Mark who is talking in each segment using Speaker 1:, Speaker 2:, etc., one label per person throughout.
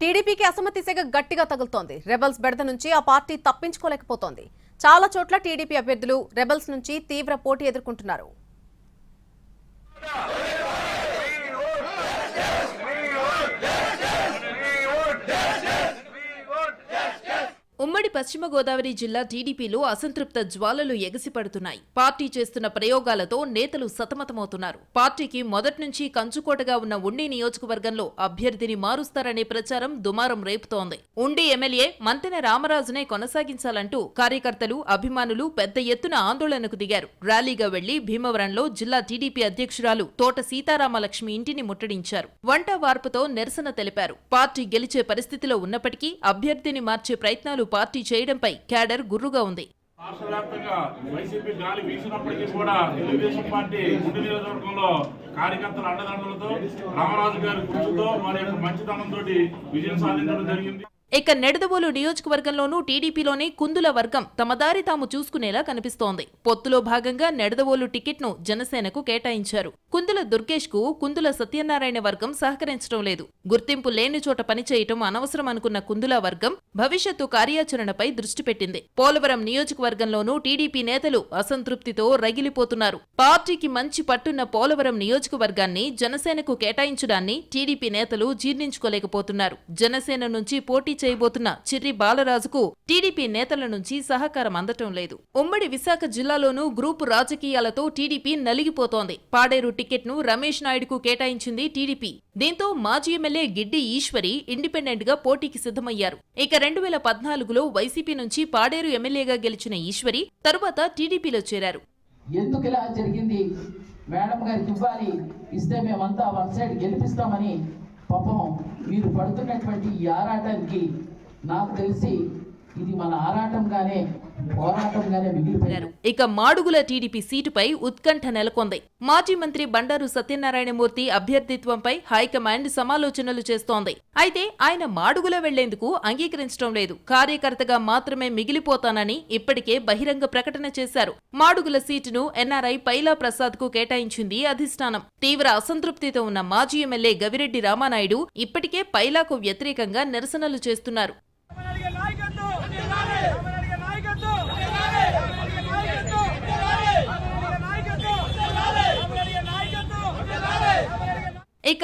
Speaker 1: టీడీపీకి అసమ్మతి సెగ గట్టిగా తగులుతోంది. రెబల్స్ బెడద నుంచి ఆ పార్టీ తప్పించుకోలేకపోతోంది. చాలా చోట్ల టీడీపీ అభ్యర్థులు రెబల్స్ నుంచి తీవ్ర పోటీ ఎదుర్కొంటున్నారు.
Speaker 2: పశ్చిమ గోదావరి జిల్లా టీడీపీలో అసంతృప్త జ్వాలలు ఎగసిపడుతున్నాయి పార్టీ చేస్తున్న ప్రయోగాలతో నేతలు సతమతమవుతున్నారు. పార్టీకి మొదటి నుంచి కంచుకోటగా ఉన్న ఉండి నియోజకవర్గంలో అభ్యర్థిని మారుస్తారనే ప్రచారం దుమారం రేపుతోంది. ఉండి ఎమ్మెల్యే మంతెన రామరాజునే కొనసాగించాలంటూ కార్యకర్తలు అభిమానులు పెద్ద ఎత్తున ఆందోళనకు దిగారు. ర్యాలీగా వెళ్ళి భీమవరంలో జిల్లా టీడీపీ అధ్యక్షురాలు తోట సీతారామలక్ష్మి ఇంటిని ముట్టడించారు. వంట వార్పుతో నిరసన తెలిపారు. పార్టీ గెలిచే పరిస్థితిలో ఉన్నప్పటికీ అభ్యర్థిని మార్చే ప్రయత్నాలు పార్టీ చేయడంపై క్యాడర్ గుర్రుగా ఉంది.
Speaker 3: రాష్ట్ర వ్యాప్తంగా వైసీపీ గాలి వీసినప్పటికీ కూడా తెలుగుదేశం పార్టీ గుండె నియోజకవర్గంలో కార్యకర్తల అండదండలతో రామరాజు గారి కృషితో వారి యొక్క మంచితనంతో విజయం సాధించడం జరిగింది.
Speaker 2: ఇక నెడదవోలు నియోజకవర్గంలోనూ టీడీపీలోనే కుందుల వర్గం తమ దారి తాము చూసుకునేలా కనిపిస్తోంది. పొత్తులో భాగంగా నెడదవోలు టికెట్ను జనసేనకు కేటాయించారు. కుందుల దుర్గేష్కు కుందుల సత్యనారాయణ వర్గం సహకరించడం లేదు. గుర్తింపు లేని చోట పనిచేయటం అనవసరం అనుకున్న కుందుల వర్గం భవిష్యత్తు కార్యాచరణపై దృష్టి పెట్టింది. పోలవరం నియోజకవర్గంలోనూ టీడీపీ నేతలు అసంతృప్తితో రగిలిపోతున్నారు. పార్టీకి మంచి పట్టున్న పోలవరం నియోజకవర్గాన్ని జనసేనకు కేటాయించడాన్ని టీడీపీ నేతలు జీర్ణించుకోలేకపోతున్నారు. జనసేన నుంచి పోటీ చేయబోతున్న చిర్రి బాలరాజుకు టీడీపీ నేతల నుంచి సహకారం అందటం లేదు. ఉమ్మడి విశాఖ జిల్లాలోనూ గ్రూపు రాజకీయాలతో టీడీపీ నలిగిపోతోంది. పాడేరు టికెట్ను రమేష్ నాయుడుకు కేటాయించింది టీడీపీ. దీంతో మాజీ ఎమ్మెల్యే గిడ్డి ఈశ్వరి ఇండిపెండెంట్గా పోటీకి సిద్ధమయ్యారు. ఇక రెండు వేల పద్నాలుగులో వైసీపీ నుంచి పాడేరు ఎమ్మెల్యేగా గెలిచిన ఈశ్వరి తరువాత టీడీపీలో చేరారు.
Speaker 4: ఎందుకు ఇలా జరిగింది? మేడం గారికి ఇవ్వాలి. ఇస్తే మేమంతా వన్ సైడ్ గెలిపిస్తామని పాపం మీరు పడుతున్నటువంటి ఈ ఆరాటానికి నాకు తెలిసి ఇది మన ఆరాటంగానే
Speaker 2: ఇక మాడుగుల టీడీపీ సీటుపై ఉత్కంఠ నెలకొంది. మాజీ మంత్రి బండారు సత్యనారాయణమూర్తి అభ్యర్థిత్వంపై హైకమాండ్ సమాలోచనలు చేస్తోంది. అయితే ఆయన మాడుగుల వెళ్ళేందుకు అంగీకరించడం లేదు. కార్యకర్తగా మాత్రమే మిగిలిపోతానని ఇప్పటికే బహిరంగ ప్రకటన చేశారు. మాడుగుల సీటును ఎన్ఆర్ఐ పైలా ప్రసాద్కు కేటాయించింది అధిష్టానం. తీవ్ర అసంతృప్తితో ఉన్న మాజీ ఎమ్మెల్యే గవిరెడ్డి రామానాయుడు ఇప్పటికే పైలాకు వ్యతిరేకంగా నిరసనలు చేస్తున్నారు.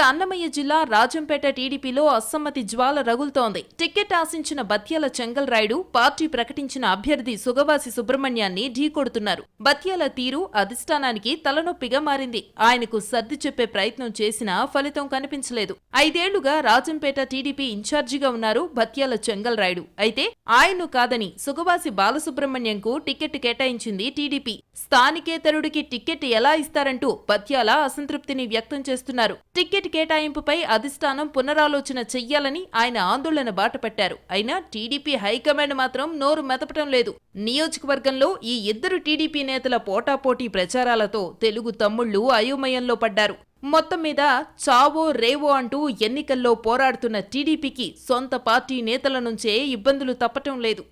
Speaker 2: అన్నమయ్య జిల్లా రాజంపేట టీడీపీలో అసమ్మతి జ్వాల రగులుతోంది. టికెట్ ఆశించిన బత్యాల చెంగల్ రాయుడు పార్టీ ప్రకటించిన అభ్యర్థి సుగవాసి సుబ్రహ్మణ్యాన్ని ఢీకొడుతున్నారు బత్యాల తీరు అధిష్టానానికి తలనొప్పిగా మారింది. ఆయనకు సర్ది చెప్పే ప్రయత్నం చేసినా ఫలితం కనిపించలేదు. ఐదేళ్ళుగా రాజంపేట టీడీపీ ఇన్ఛార్జిగా ఉన్నారు బత్యాల చెంగల్ రాయుడు అయితే ఆయన్ను కాదని సుగవాసి బాలసుబ్రహ్మణ్యంకు టికెట్ కేటాయించింది టీడీపీ. స్థానికేతరుడికి టికెట్ ఎలా ఇస్తారంటూ బత్యాల అసంతృప్తిని వ్యక్తం చేస్తున్నారు. టికెట్ కేటాయింపుపై అధిష్టానం పునరాలోచన చెయ్యాలని ఆయన ఆందోళన బాటపట్టారు అయినా టీడీపీ హైకమాండ్ మాత్రం నోరు మెదపటం లేదు నియోజకవర్గంలో ఈ ఇద్దరు టీడీపీ నేతల పోటాపోటీ ప్రచారాలతో తెలుగు తమ్ముళ్ళు అయోమయంలో పడ్డారు మొత్తం మీద చావో రేవో అంటూ ఎన్నికల్లో పోరాడుతున్న టీడీపీకి సొంత పార్టీ నేతల నుంచే ఇబ్బందులు తప్పటం లేదు